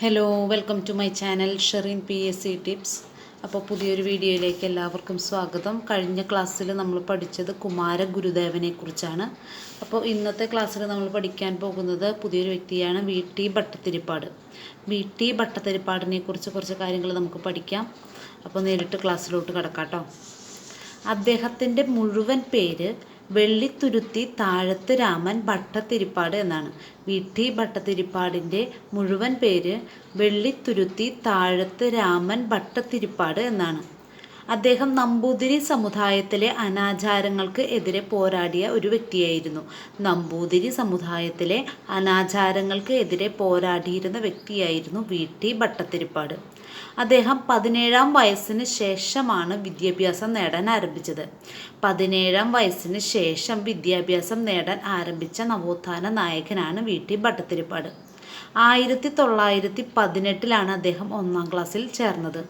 Hello welcome to my channel Sherin P S C tips അപ്പോൾ പുതിയൊരു വീഡിയോയിലേക്ക് എല്ലാവർക്കും സ്വാഗതം. കഴിഞ്ഞ ക്ലാസ്സിൽ നമ്മൾ പഠിച്ചത് കുമാര ഗുരുദേവനെ കുറിച്ചാണ്. അപ്പോൾ ഇന്നത്തെ ക്ലാസ്സിൽ നമ്മൾ പഠിക്കാൻ പോകുന്നത് പുതിയൊരു വ്യക്തിയാണ് V T Bhattathiripad V T ഭട്ടത്തിരിപ്പാടിനെ കുറിച്ച് കുറച്ച് കാര്യങ്ങൾ നമുക്ക് പഠിക്കാം. അപ്പോൾ നേരിട്ട് ക്ലാസ്സിലോട്ട് കിടക്കാം കേട്ടോ. അദ്ദേഹത്തിന്റെ മുഴുവൻ പേര് വെള്ളിത്തുരുത്തി താഴത്ത് രാമൻ ഭട്ടത്തിരിപ്പാട് എന്നാണ്. വി ടി ഭട്ടത്തിരിപ്പാടിന്റെ മുഴുവൻ പേര് വെള്ളിത്തുരുത്തി താഴത്ത് രാമൻ ഭട്ടത്തിരിപ്പാട് എന്നാണ്. അദ്ദേഹം നമ്പൂതിരി സമുദായത്തിലെ അനാചാരങ്ങൾക്ക് എതിരെ പോരാടിയ ഒരു വ്യക്തിയായിരുന്നു. നമ്പൂതിരി സമുദായത്തിലെ അനാചാരങ്ങൾക്ക് എതിരെ പോരാടിയിരുന്ന വ്യക്തിയായിരുന്നു വി ടി ഭട്ടത്തിരിപ്പാട് അദ്ദേഹം പതിനേഴാം വയസ്സിന് ശേഷമാണ് വിദ്യാഭ്യാസം നേടാൻ ആരംഭിച്ചത്. പതിനേഴാം വയസ്സിന് ശേഷം വിദ്യാഭ്യാസം നേടാൻ ആരംഭിച്ച നവോത്ഥാന നായകനാണ് വി. ടി. ഭട്ടത്തിരിപ്പാട് ആയിരത്തി തൊള്ളായിരത്തി പതിനെട്ടിലാണ് അദ്ദേഹം ഒന്നാം ക്ലാസ്സിൽ ചേർന്നത്.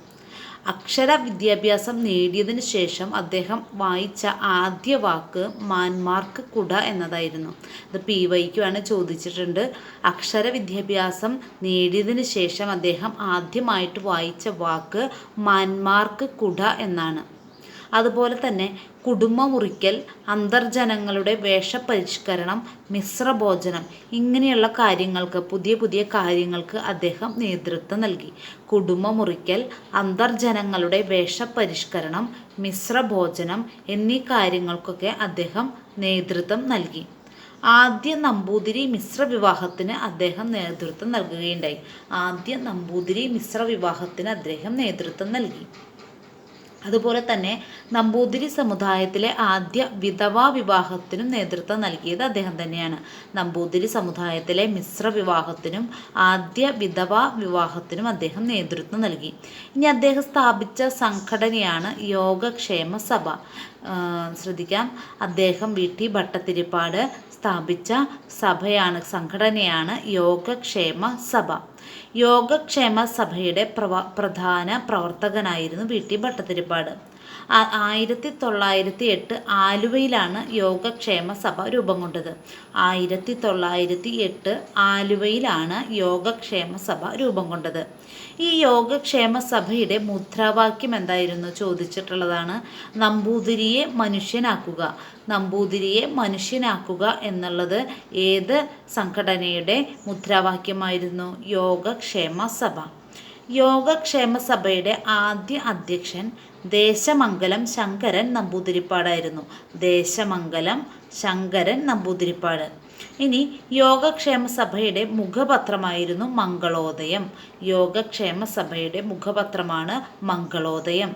അക്ഷര വിദ്യാഭ്യാസം നേടിയതിനു ശേഷം അദ്ദേഹം വായിച്ച ആദ്യ വാക്ക് മാൻമാർക്ക് കുട എന്നതായിരുന്നു. അത് പി വൈക്കുമാണ് ചോദിച്ചിട്ടുണ്ട്. അക്ഷര വിദ്യാഭ്യാസം നേടിയതിനു ശേഷം അദ്ദേഹം ആദ്യമായിട്ട് വായിച്ച വാക്ക് മാൻമാർക്ക് കുട എന്നാണ്. അതുപോലെ തന്നെ കുടുംബമുറിക്കൽ അന്തർജനങ്ങളുടെ വേഷപരിഷ്കരണം മിശ്രഭോജനം ഇങ്ങനെയുള്ള കാര്യങ്ങൾക്ക് പുതിയ പുതിയ കാര്യങ്ങൾക്ക് അദ്ദേഹം നേതൃത്വം നൽകി. കുടുംബമുറിക്കൽ അന്തർജനങ്ങളുടെ വേഷപരിഷ്കരണം മിശ്രഭോജനം എന്നീ കാര്യങ്ങൾക്കൊക്കെ അദ്ദേഹം നേതൃത്വം നൽകി. ആദ്യ നമ്പൂതിരി മിശ്ര വിവാഹത്തിന് അദ്ദേഹം നേതൃത്വം നൽകുകയുണ്ടായി. ആദ്യ നമ്പൂതിരി മിശ്ര വിവാഹത്തിന് അദ്ദേഹം നേതൃത്വം നൽകി. അതുപോലെ തന്നെ നമ്പൂതിരി സമുദായത്തിലെ ആദ്യ വിധവാ വിവാഹത്തിനും നേതൃത്വം നൽകിയത് അദ്ദേഹം തന്നെയാണ്. നമ്പൂതിരി സമുദായത്തിലെ മിശ്ര വിവാഹത്തിനും ആദ്യ വിധവാ വിവാഹത്തിനും അദ്ദേഹം നേതൃത്വം നൽകി. ഇനി അദ്ദേഹം സ്ഥാപിച്ച സംഘടനയാണ് യോഗക്ഷേമ സഭ. ശ്രദ്ധിക്കാം. അദ്ദേഹം വി ടി ഭട്ടത്തിരിപ്പാട് സ്ഥാപിച്ച സഭയാണ് സംഘടനയാണ് യോഗക്ഷേമ സഭ. യോഗക്ഷേമ സഭയുടെ പ്രവ പ്രധാന പ്രവർത്തകനായിരുന്നു വി. ടി. ഭട്ടതിരിപ്പാട്. ആയിരത്തി തൊള്ളായിരത്തി എട്ട് ആലുവയിലാണ് യോഗക്ഷേമ സഭ രൂപം കൊണ്ടത്. ആയിരത്തി തൊള്ളായിരത്തി എട്ട് ആലുവയിലാണ് യോഗക്ഷേമ സഭ രൂപം കൊണ്ടത്. ഈ യോഗക്ഷേമ സഭയുടെ മുദ്രാവാക്യം എന്തായിരുന്നു ചോദിച്ചിട്ടുള്ളതാണ്. നമ്പൂതിരിയെ മനുഷ്യനാക്കുക നമ്പൂതിരിയെ മനുഷ്യനാക്കുക എന്നുള്ളത് ഏത് സംഘടനയുടെ മുദ്രാവാക്യമായിരുന്നു? യോഗക്ഷേമ സഭ. യോഗക്ഷേമ സഭയുടെ ആദ്യ അധ്യക്ഷൻ ദേശമംഗലം ശങ്കരൻ നമ്പൂതിരിപ്പാടായിരുന്നു. ദേശമംഗലം ശങ്കരൻ നമ്പൂതിരിപ്പാട്. ഇനി യോഗക്ഷേമ സഭയുടെ മുഖപത്രമായിരുന്നു മംഗളോദയം. യോഗക്ഷേമ സഭയുടെ മുഖപത്രമാണ് മംഗളോദയം.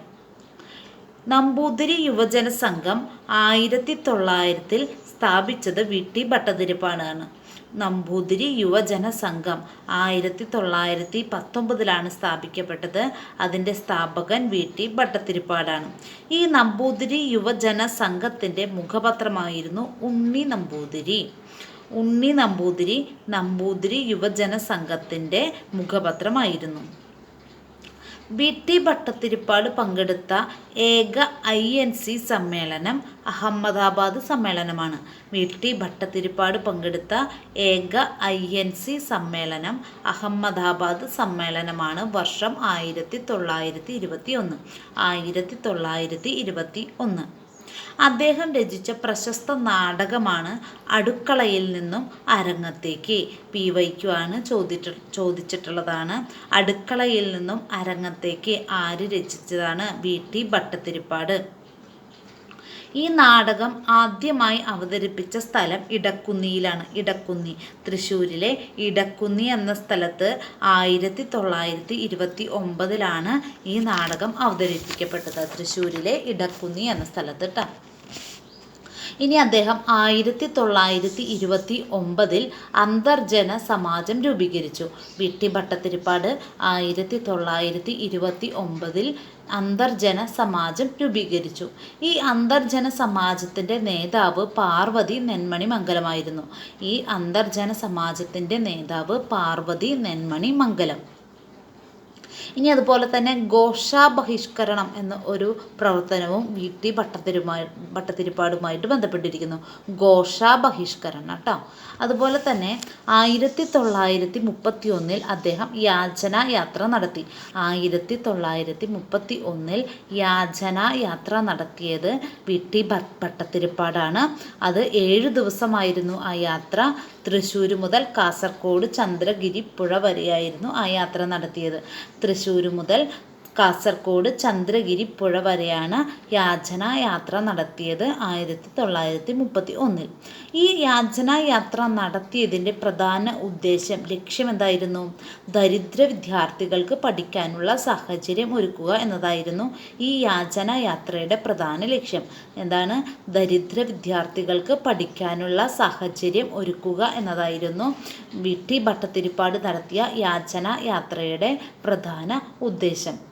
നമ്പൂതിരി യുവജന സംഘം ആയിരത്തി തൊള്ളായിരത്തിൽ സ്ഥാപിച്ചത് വി. ടി. നമ്പൂതിരി യുവജന സംഘം ആയിരത്തി തൊള്ളായിരത്തി പത്തൊമ്പതിലാണ് സ്ഥാപിക്കപ്പെട്ടത്. അതിന്റെ സ്ഥാപകൻ വി. ടി. ഭട്ടത്തിരിപ്പാടാണ് ഈ നമ്പൂതിരി യുവജന സംഘത്തിന്റെ മുഖപത്രമായിരുന്നു ഉണ്ണി നമ്പൂതിരി. ഉണ്ണി നമ്പൂതിരി നമ്പൂതിരി യുവജന സംഘത്തിന്റെ മുഖപത്രമായിരുന്നു. ബി ടി ഭട്ടത്തിരിപ്പാട് പങ്കെടുത്ത ഏക ഐ എൻ സി സമ്മേളനം അഹമ്മദാബാദ് സമ്മേളനമാണ്. വി ടി ഭട്ടത്തിരിപ്പാട് പങ്കെടുത്ത ഏക ഐ എൻ സി സമ്മേളനം അഹമ്മദാബാദ് സമ്മേളനമാണ് വർഷം ആയിരത്തി തൊള്ളായിരത്തി ഇരുപത്തി ഒന്ന് ആയിരത്തി തൊള്ളായിരത്തി ഇരുപത്തി ഒന്ന് അദ്ദേഹം രചിച്ച പ്രശസ്ത നാടകമാണ് അടുക്കളയിൽ നിന്നും അരങ്ങത്തേക്ക്. പി വൈക്കുവാണ് ചോദിച്ച ചോദിച്ചിട്ടുള്ളതാണ്. അടുക്കളയിൽ നിന്നും അരങ്ങത്തേക്ക് ആര് രചിച്ചതാണ്? വി ടി ഭട്ടത്തിരിപ്പാട് ഈ നാടകം ആദ്യമായി അവതരിപ്പിച്ച സ്ഥലം ഇടക്കുന്നിയിലാണ്. ഇടക്കുന്നി. തൃശ്ശൂരിലെ ഇടക്കുന്നി എന്ന സ്ഥലത്ത് ആയിരത്തി തൊള്ളായിരത്തി ഇരുപത്തി ഒമ്പതിലാണ് ഈ നാടകം അവതരിപ്പിക്കപ്പെട്ടത്. തൃശ്ശൂരിലെ ഇടക്കുന്നി എന്ന സ്ഥലത്ത് കേട്ടോ ഇനി അദ്ദേഹം ആയിരത്തി തൊള്ളായിരത്തി ഇരുപത്തി ഒമ്പതിൽ അന്തർജന സമാജം രൂപീകരിച്ചു. വിട്ടി ഭട്ടത്തിരിപ്പാട് ആയിരത്തി തൊള്ളായിരത്തി ഇരുപത്തി ഒമ്പതിൽ അന്തർജന സമാജം രൂപീകരിച്ചു. ഈ അന്തർജന സമാജത്തിന്റെ നേതാവ് പാർവതി നെന്മണി മംഗലമായിരുന്നു ഈ അന്തർജന സമാജത്തിന്റെ നേതാവ് പാർവതി നെന്മണി മംഗലം ഇനി അതുപോലെ തന്നെ ഘോഷാ ബഹിഷ്കരണം എന്ന ഒരു പ്രവർത്തനവും വി ടി ഭട്ടത്തിരുമായി ബന്ധപ്പെട്ടിരിക്കുന്നു. ഘോഷാ ബഹിഷ്കരണം കേട്ടോ. അതുപോലെ തന്നെ ആയിരത്തി തൊള്ളായിരത്തി മുപ്പത്തി ഒന്നിൽ അദ്ദേഹം യാചന യാത്ര നടത്തി. ആയിരത്തി തൊള്ളായിരത്തി മുപ്പത്തി ഒന്നിൽ യാചന യാത്ര നടത്തിയത് വി ടി അത് ഏഴ് ദിവസമായിരുന്നു ആ യാത്ര. തൃശ്ശൂർ മുതൽ കാസർഗോഡ് ചന്ദ്രഗിരി പുഴ വരെയായിരുന്നു ആ യാത്ര നടത്തിയത്. തൃശ്ശൂർ മുതൽ കാസർഗോഡ് ചന്ദ്രഗിരി പുഴ വരെയാണ് യാചന യാത്ര നടത്തിയത് ആയിരത്തി തൊള്ളായിരത്തി മുപ്പത്തി ഒന്നിൽ ഈ യാചന യാത്ര നടത്തിയതിന്റെ പ്രധാന ഉദ്ദേശം ലക്ഷ്യം എന്തായിരുന്നു ദരിദ്ര വിദ്യാർത്ഥികൾക്ക് പഠിക്കാനുള്ള സാഹചര്യം ഒരുക്കുക എന്നതായിരുന്നു ഈ യാചന യാത്രയുടെ പ്രധാന ലക്ഷ്യം. എന്താണ്? ദരിദ്ര വിദ്യാർത്ഥികൾക്ക് പഠിക്കാനുള്ള സാഹചര്യം ഒരുക്കുക എന്നതായിരുന്നു വി. ടി. ഭട്ടത്തിരിപ്പാട് നടത്തിയ യാചന യാത്രയുടെ പ്രധാന ഉദ്ദേശം.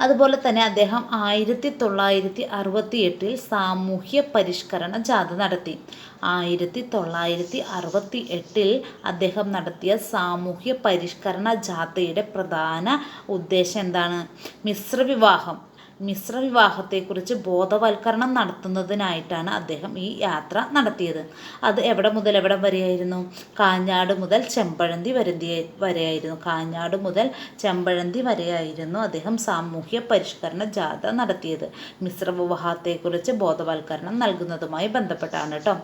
അതുപോലെ തന്നെ അദ്ദേഹം ആയിരത്തി തൊള്ളായിരത്തി അറുപത്തി എട്ടിൽ സാമൂഹ്യ പരിഷ്കരണ ജാഥ നടത്തി. ആയിരത്തി തൊള്ളായിരത്തി അറുപത്തി എട്ടിൽ അദ്ദേഹം നടത്തിയ സാമൂഹ്യ പരിഷ്കരണ ജാഥയുടെ പ്രധാന ഉദ്ദേശം എന്താണ്? മിശ്രവിവാഹം. മിശ്രവിവാഹത്തെക്കുറിച്ച് ബോധവൽക്കരണം നടത്തുന്നതിനായിട്ടാണ് അദ്ദേഹം ഈ യാത്ര നടത്തിയത്. അത് എവിടെ മുതൽ എവിടം വരെയായിരുന്നു? കാഞ്ഞാട് മുതൽ ചെമ്പഴന്തി വരന്തി വരെയായിരുന്നു. കാഞ്ഞാട് മുതൽ ചെമ്പഴന്തി വരെയായിരുന്നു അദ്ദേഹം സാമൂഹ്യ പരിഷ്കരണ ജാഥ നടത്തിയത്. മിശ്രവിവാഹത്തെക്കുറിച്ച് ബോധവൽക്കരണം നൽകുന്നതുമായി ബന്ധപ്പെട്ടാണ് കേട്ടോ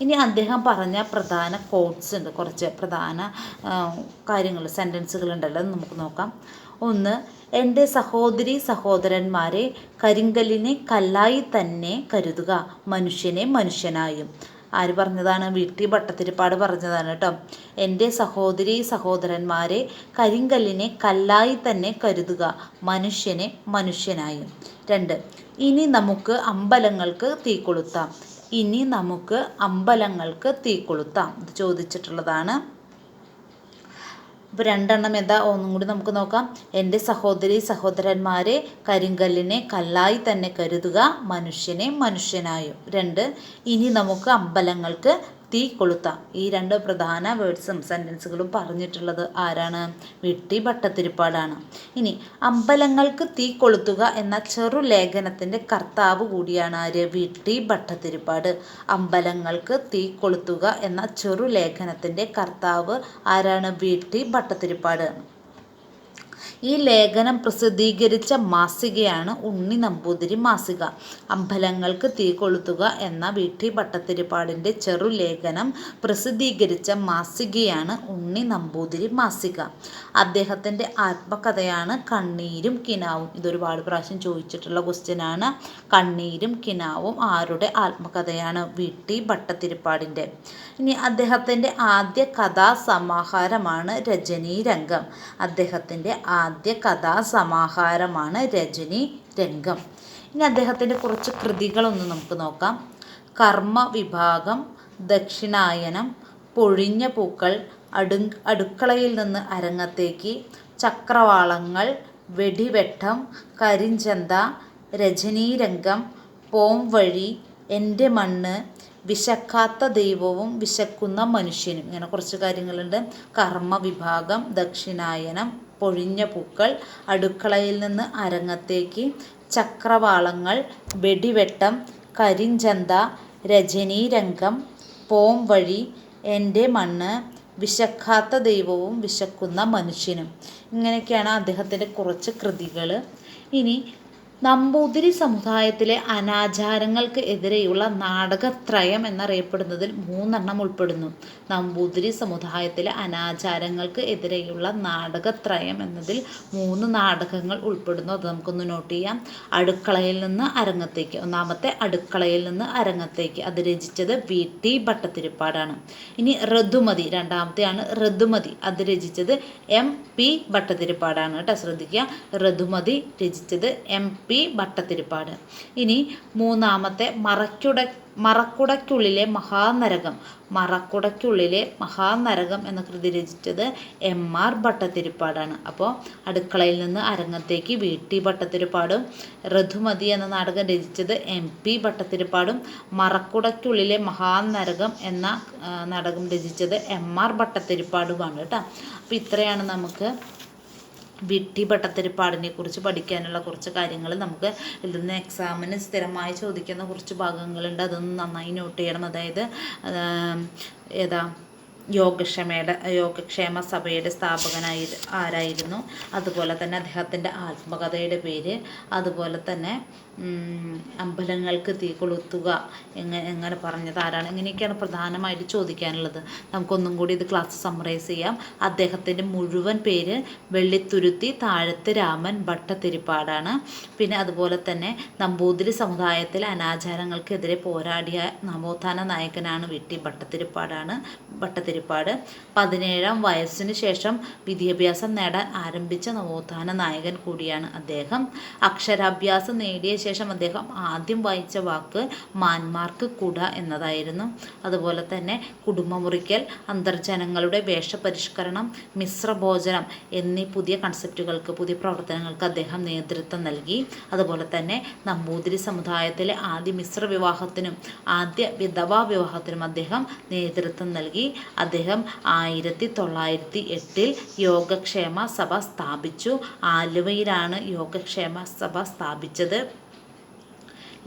ഇനി അദ്ദേഹം പറഞ്ഞ പ്രധാന കോഡ്സ് ഉണ്ട്. കുറച്ച് പ്രധാന കാര്യങ്ങൾ സെന്റൻസുകൾ ഉണ്ടല്ലോ. നമുക്ക് നോക്കാം. ഒന്ന് എന്റെ സഹോദരി സഹോദരന്മാരെ കരിങ്കല്ലിനെ കല്ലായി തന്നെ കരുതുക മനുഷ്യനെ മനുഷ്യനായും. ആര് പറഞ്ഞതാണ്? വീട്ടി ഭട്ടത്തിരിപ്പാട് പറഞ്ഞതാണ് കേട്ടോ. എന്റെ സഹോദരി സഹോദരന്മാരെ കരിങ്കല്ലിനെ കല്ലായി തന്നെ കരുതുക മനുഷ്യനെ മനുഷ്യനായും. രണ്ട് ഇനി നമുക്ക് അമ്പലങ്ങൾക്ക് തീ കൊളുത്താം ഇനി നമുക്ക് അമ്പലങ്ങൾക്ക് തീ കൊളുത്താം. ഇത് ചോദിച്ചിട്ടുള്ളതാണ്. ഇപ്പോൾ രണ്ടെണ്ണം എന്താ? ഒന്നും കൂടി നമുക്ക് നോക്കാം. എന്റെ സഹോദരി സഹോദരന്മാരെ കരിങ്കല്ലിനെ കല്ലായി തന്നെ കരുതുക മനുഷ്യനെ മനുഷ്യനായും. രണ്ട് ഇനി നമുക്ക് അമ്പലങ്ങൾക്ക് തീ കൊളുത്ത ഈ രണ്ട് പ്രധാന വേർഡ്സും സെന്റൻസുകളും പറഞ്ഞിട്ടുള്ളത് ആരാണ്? വിട്ടി ഭട്ടത്തിരിപ്പാടാണ് ഇനി അമ്പലങ്ങൾക്ക് തീ കൊളുത്തുക എന്ന ചെറു ലേഖനത്തിന്റെ കർത്താവ് കൂടിയാണ് ആര്? വിട്ടി ഭട്ടത്തിരിപ്പാട് അമ്പലങ്ങൾക്ക് തീ കൊളുത്തുക എന്ന ചെറു ലേഖനത്തിന്റെ കർത്താവ് ആരാണ്? വിട്ടി ഭട്ടത്തിരിപ്പാട് ഈ ലേഖനം പ്രസിദ്ധീകരിച്ച മാസികയാണ് ഉണ്ണി നമ്പൂതിരി മാസിക. അമ്പലങ്ങൾക്ക് തീ കൊളുത്തുക എന്ന വീട്ടി ടി ചെറു ലേഖനം പ്രസിദ്ധീകരിച്ച മാസികയാണ് ഉണ്ണി നമ്പൂതിരി മാസിക. അദ്ദേഹത്തിന്റെ ആത്മകഥയാണ് കണ്ണീരും കിനാവും. ഇതൊരുപാട് പ്രാവശ്യം ചോദിച്ചിട്ടുള്ള ക്വസ്റ്റ്യനാണ് കണ്ണീരും കിനാവും ആരുടെ ആത്മകഥയാണ് വീട്ടി ഭട്ടത്തിരിപ്പാടിന്റെ ഇനി അദ്ദേഹത്തിന്റെ ആദ്യ കഥാസമാഹാരമാണ് രജനീരംഗം. അദ്ദേഹത്തിന്റെ ആദ്യ കഥാസമാഹാരമാണ് രജനി രംഗം. ഇനി അദ്ദേഹത്തിന്റെ കുറച്ച് കൃതികളൊന്ന് നമുക്ക് നോക്കാം. കർമ്മ വിഭാഗം ദക്ഷിണായനം പൊഴിഞ്ഞ പൂക്കൾ അടു അടുക്കളയിൽ നിന്ന് അരങ്ങത്തേക്ക് ചക്രവാളങ്ങൾ വെടിവെട്ടം കരിഞ്ചന്ത രജനീരംഗം പോം വഴി എന്റെ മണ്ണ് വിശക്കാത്ത ദൈവവും വിശക്കുന്ന മനുഷ്യനും. ഇങ്ങനെ കുറച്ച് കാര്യങ്ങളുണ്ട്. കർമ്മ വിഭാഗം ദക്ഷിണായനം പൊഴിഞ്ഞ പൂക്കൾ അടുക്കളയിൽ നിന്ന് അരങ്ങത്തേക്ക്. ചക്രവാളങ്ങൾ വെടിവെട്ടം കരിഞ്ചന്ത രജനീരംഗം പോം വഴി എന്റെ മണ്ണ് വിശക്കാത്ത ദൈവവും വിശക്കുന്ന മനുഷ്യനും. ഇങ്ങനെയൊക്കെയാണ് അദ്ദേഹത്തിന്റെ കുറച്ച് കൃതികൾ ഇനി നമ്പൂതിരി സമുദായത്തിലെ അനാചാരങ്ങൾക്ക് എതിരെയുള്ള നാടകത്രയം എന്നറിയപ്പെടുന്നതിൽ മൂന്നെണ്ണം ഉൾപ്പെടുന്നു. നമ്പൂതിരി സമുദായത്തിലെ അനാചാരങ്ങൾക്ക് എതിരെയുള്ള നാടകത്രയം എന്നതിൽ മൂന്ന് നാടകങ്ങൾ ഉൾപ്പെടുന്നു. അത് നമുക്കൊന്ന് നോട്ട് ചെയ്യാം. അടുക്കളയിൽ നിന്ന് അരങ്ങത്തേക്ക്. ഒന്നാമത്തെ അടുക്കളയിൽ നിന്ന് അരങ്ങത്തേക്ക്. അത് രചിച്ചത് വി. ടി. ഭട്ടത്തിരിപ്പാടാണ് ഇനി ഋതുമതി രണ്ടാമത്തെയാണ് ഋതുമതി അത് രചിച്ചത് എം. പി. ഭട്ടത്തിരിപ്പാടാണ് കേട്ടോ ശ്രദ്ധിക്കുക. ഋതുമതി രചിച്ചത് എം. പി ഭട്ടത്തിരിപ്പാട് ഇനി മൂന്നാമത്തെ മറക്കുട മറക്കുടയ്ക്കുള്ളിലെ മഹാനരകം. മറക്കുടയ്ക്കുള്ളിലെ മഹാനരകം എന്ന കൃതി രചിച്ചത് എം ആർ ഭട്ടത്തിരിപ്പാടാണ് അപ്പോൾ അടുക്കളയിൽ നിന്ന് അരങ്ങത്തേക്ക് വി ടി ഭട്ടത്തിരിപ്പാടും ഋതുമതി എന്ന നാടകം രചിച്ചത് എം പി ഭട്ടത്തിരിപ്പാടും മറക്കുടയ്ക്കുള്ളിലെ മഹാനരകം എന്ന നാടകം രചിച്ചത് എം ആർ ഭട്ടത്തിരിപ്പാടുമാണ് കേട്ടോ. അപ്പോൾ ഇത്രയാണ് നമുക്ക് വിട്ടി ഭട്ടത്തിരിപ്പാടിനെ കുറിച്ച് പഠിക്കാനുള്ള കുറച്ച് കാര്യങ്ങൾ നമുക്ക് ഇതിൽ നിന്ന് എക്സാമിന് സ്ഥിരമായി ചോദിക്കുന്ന കുറച്ച് ഭാഗങ്ങളുണ്ട്. അതൊന്ന് നന്നായി നോട്ട് ചെയ്യണം. അതായത് ഏതാ യോഗക്ഷമയുടെ യോഗക്ഷേമ സഭയുടെ സ്ഥാപകനായി ആരായിരുന്നു? അതുപോലെ തന്നെ അദ്ദേഹത്തിന്റെ ആത്മകഥയുടെ പേര് അതുപോലെ തന്നെ അമ്പലങ്ങൾക്ക് തീ കൊളുത്തുക എങ്ങനെ എങ്ങനെ പറഞ്ഞത് ആരാണ്? ഇങ്ങനെയൊക്കെയാണ് പ്രധാനമായിട്ട് ചോദിക്കാനുള്ളത്. നമുക്കൊന്നും കൂടി ഇത് ക്ലാസ് സമ്മറൈസ് ചെയ്യാം. അദ്ദേഹത്തിന്റെ മുഴുവൻ പേര് വെള്ളിത്തുരുത്തി താഴത്ത് രാമൻ ഭട്ടത്തിരിപ്പാടാണ് പിന്നെ അതുപോലെ തന്നെ നമ്പൂതിരി സമുദായത്തിലെ അനാചാരങ്ങൾക്കെതിരെ പോരാടിയ നവോത്ഥാന നായകനാണ് വിട്ടി ഭട്ടത്തിരിപ്പാടാണ് ഭട്ടത്തിരിപ്പാട് പതിനേഴാം വയസ്സിന് ശേഷം വിദ്യാഭ്യാസം നേടാൻ ആരംഭിച്ച നവോത്ഥാന നായകൻ കൂടിയാണ് അദ്ദേഹം. അക്ഷരാഭ്യാസം നേടിയ ശേഷം അദ്ദേഹം ആദ്യം വായിച്ച വാക്ക് മാന്മാർക്ക് കുട എന്നതായിരുന്നു. അതുപോലെ തന്നെ കുടുംബമുറിക്കൽ അന്തർജനങ്ങളുടെ വേഷപരിഷ്കരണം മിശ്രഭോജനം എന്നീ പുതിയ കൺസെപ്റ്റുകൾക്ക് പുതിയ പ്രവർത്തനങ്ങൾക്ക് അദ്ദേഹം നേതൃത്വം നൽകി. അതുപോലെ തന്നെ നമ്പൂതിരി സമുദായത്തിലെ ആദ്യ മിശ്ര വിവാഹത്തിനും ആദ്യ വിധവാ വിവാഹത്തിനും അദ്ദേഹം നേതൃത്വം നൽകി. അദ്ദേഹം ആയിരത്തി തൊള്ളായിരത്തി എട്ടിൽ യോഗക്ഷേമ സഭ സ്ഥാപിച്ചു. ആലുവയിലാണ് യോഗക്ഷേമ സഭ സ്ഥാപിച്ചത്.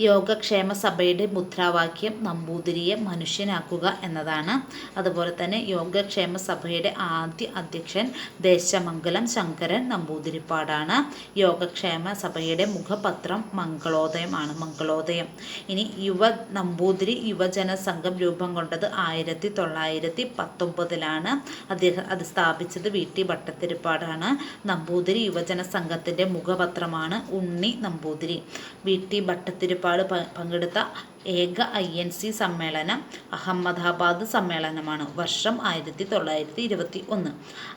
യോഗക്ഷേമ സഭയുടെ മുദ്രാവാക്യം നമ്പൂതിരിയെ മനുഷ്യനാക്കുക എന്നതാണ്. അതുപോലെ തന്നെ യോഗക്ഷേമ സഭയുടെ ആദ്യ അധ്യക്ഷൻ ദേശമംഗലം ശങ്കരൻ നമ്പൂതിരിപ്പാടാണ്. യോഗക്ഷേമ സഭയുടെ മുഖപത്രം മംഗളോദയമാണ് മംഗളോദയം. ഇനി യുവ നമ്പൂതിരി യുവജന സംഘം രൂപം കൊണ്ടത് ആയിരത്തി തൊള്ളായിരത്തി പത്തൊമ്പതിലാണ് അദ്ദേഹം അത് സ്ഥാപിച്ചത് വി ടി ഭട്ടത്തിരിപ്പാടാണ് നമ്പൂതിരി യുവജന സംഘത്തിന്റെ മുഖപത്രമാണ് ഉണ്ണി നമ്പൂതിരി. വി ടി ഭട്ടത്തിരിപ്പാട് പങ്കെടുത്ത ഏക ഐ എൻ സി സമ്മേളനം അഹമ്മദാബാദ് സമ്മേളനമാണ്. വർഷം ആയിരത്തി തൊള്ളായിരത്തി ഇരുപത്തി ഒന്ന്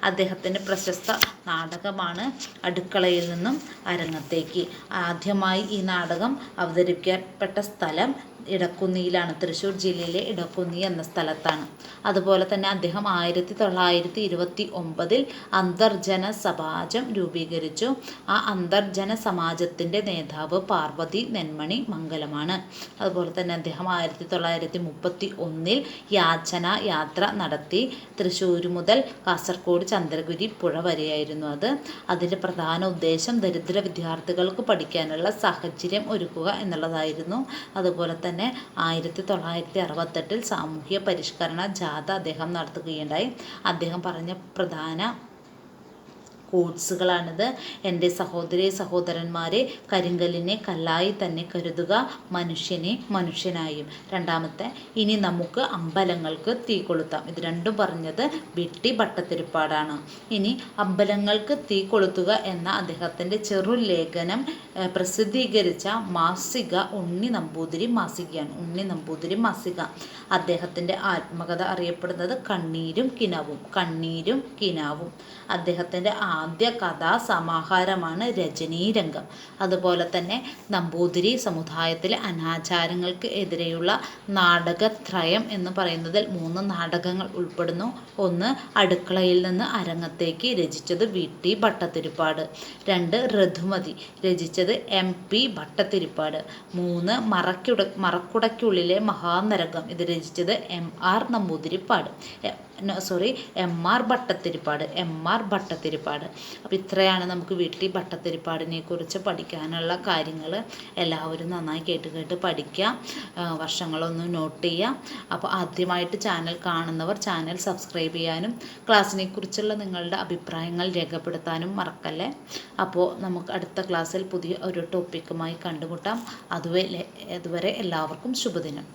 അദ്ദേഹത്തിന്റെ പ്രശസ്ത നാടകമാണ് അടുക്കളയിൽ നിന്നും അരങ്ങത്തേക്ക്. ആദ്യമായി ഈ നാടകം അവതരിപ്പിക്കപ്പെട്ട സ്ഥലം ഇടക്കുന്നിയിലാണ്. തൃശ്ശൂർ ജില്ലയിലെ ഇടക്കുന്നി എന്ന സ്ഥലത്താണ്. അതുപോലെ തന്നെ അദ്ദേഹം ആയിരത്തി തൊള്ളായിരത്തി ഇരുപത്തി ഒമ്പതിൽ അന്തർജന സമാജം രൂപീകരിച്ചു. ആ അന്തർജന സമാജത്തിന്റെ നേതാവ് പാർവതി നെന്മണി മംഗലമാണ്. അതുപോലെ തന്നെ അദ്ദേഹം ആയിരത്തി തൊള്ളായിരത്തി മുപ്പത്തി ഒന്നിൽ യാചന യാത്ര നടത്തി തൃശ്ശൂർ മുതൽ കാസർഗോഡ് ചന്ദ്രഗിരി പുഴ വരെയായിരുന്നു അത്. അതിന്റെ പ്രധാന ഉദ്ദേശം ദരിദ്ര വിദ്യാർത്ഥികൾക്ക് പഠിക്കാനുള്ള സാഹചര്യം ഒരുക്കുക എന്നുള്ളതായിരുന്നു. അതുപോലെ തന്നെ തന്നെ ആയിരത്തി തൊള്ളായിരത്തി അറുപത്തെട്ടിൽ സാമൂഹ്യ പരിഷ്കരണ ജാഥ അദ്ദേഹം നടത്തുകയുണ്ടായി. അദ്ദേഹം പറഞ്ഞ പ്രധാന കോഡ്സുകളാണിത് എന്റെ സഹോദരി സഹോദരന്മാരെ കരിങ്കലിനെ കല്ലായി തന്നെ കരുതുക മനുഷ്യനെ മനുഷ്യനായും. രണ്ടാമത്തെ ഇനി നമുക്ക് അമ്പലങ്ങൾക്ക് തീ കൊളുത്താം. ഇത് രണ്ടും പറഞ്ഞത് വെട്ടി ഭട്ടത്തിരിപ്പാടാണ് ഇനി അമ്പലങ്ങൾക്ക് തീ കൊളുത്തുക എന്ന അദ്ദേഹത്തിന്റെ ചെറുലേഖനം പ്രസിദ്ധീകരിച്ച മാസിക ഉണ്ണി നമ്പൂതിരി മാസികയാണ്. ഉണ്ണി നമ്പൂതിരി മാസിക. അദ്ദേഹത്തിന്റെ ആത്മകഥ അറിയപ്പെടുന്നത് കണ്ണീരും കിനാവും കണ്ണീരും കിനാവും. അദ്ദേഹത്തിന്റെ ആദ്യ കഥാസമാഹാരമാണ് രജനീരംഗം അതുപോലെ തന്നെ നമ്പൂതിരി സമുദായത്തിലെ അനാചാരങ്ങൾക്ക് എതിരെയുള്ള നാടകത്രയം എന്ന് പറയുന്നതിൽ മൂന്ന് നാടകങ്ങൾ ഉൾപ്പെടുന്നു. ഒന്ന് അടുക്കളയിൽ നിന്ന് അരങ്ങത്തേക്ക് രചിച്ചത് വി. ടി. ഭട്ടത്തിരിപ്പാട് രണ്ട് ഋതുമതി രചിച്ചത് എം. പി. ഭട്ടത്തിരിപ്പാട് മൂന്ന് മറക്കുട മറക്കുടയ്ക്കുള്ളിലെ മഹാനരകം. ഇത് രചിച്ചത് M R Namboothiripad. Sorry M R Bhattathiripad M R Bhattathiripad അപ്പോൾ ഇത്രയാണ് നമുക്ക് വീട്ടിൽ ഭട്ടത്തിരിപ്പാടിനെ കുറിച്ച് പഠിക്കാനുള്ള കാര്യങ്ങൾ എല്ലാവരും നന്നായി കേട്ട് കേട്ട് പഠിക്കുക. വർഷങ്ങളൊന്ന് നോട്ട് ചെയ്യുക. അപ്പോൾ ആദ്യമായിട്ട് ചാനൽ കാണുന്നവർ ചാനൽ സബ്സ്ക്രൈബ് ചെയ്യാനും ക്ലാസ്സിനെ കുറിച്ചുള്ള നിങ്ങളുടെ അഭിപ്രായങ്ങൾ രേഖപ്പെടുത്താനും മറക്കല്ലേ? അപ്പോൾ നമുക്ക് അടുത്ത ക്ലാസ്സിൽ പുതിയ ഒരു ടോപ്പിക്കുമായി കണ്ടുമുട്ടാം. അതുവരെ അതുവരെ എല്ലാവർക്കും ശുഭദിനം.